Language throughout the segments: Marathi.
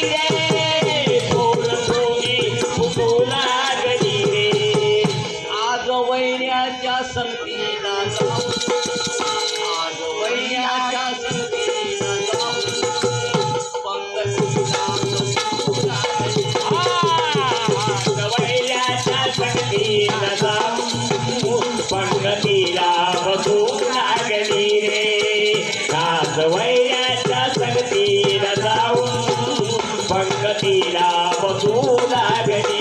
Baby. పశువుల బెడి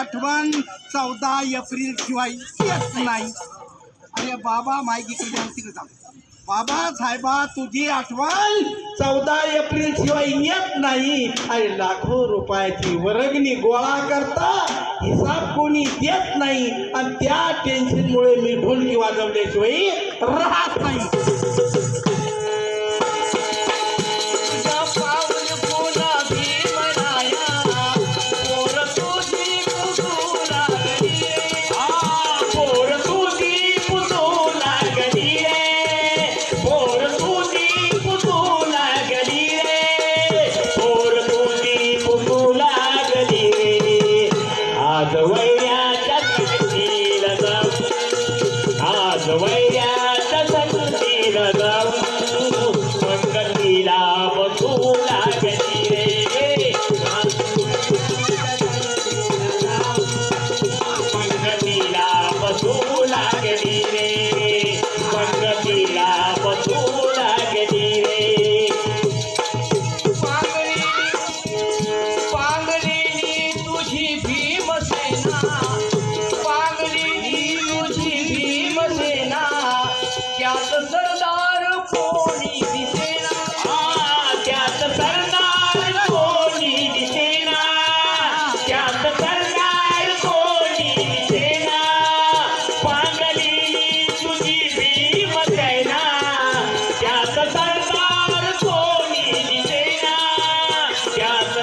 आठवण चौदा एप्रिल शिवाय येत नाही. अरे बाबा माहिती तिकडे तिकडे जाऊ? बाबा साहेबा तुझी आठवण चौदा एप्रिल शिवाय येत नाही. अरे लाखो रुपयाची वर्गणी गोळा करता हिसाब कोणी देत नाही. आणि त्या टेन्शनमुळे मी ढोलकी वाजवल्याशिवाय राहत नाही.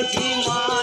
சக்தி மா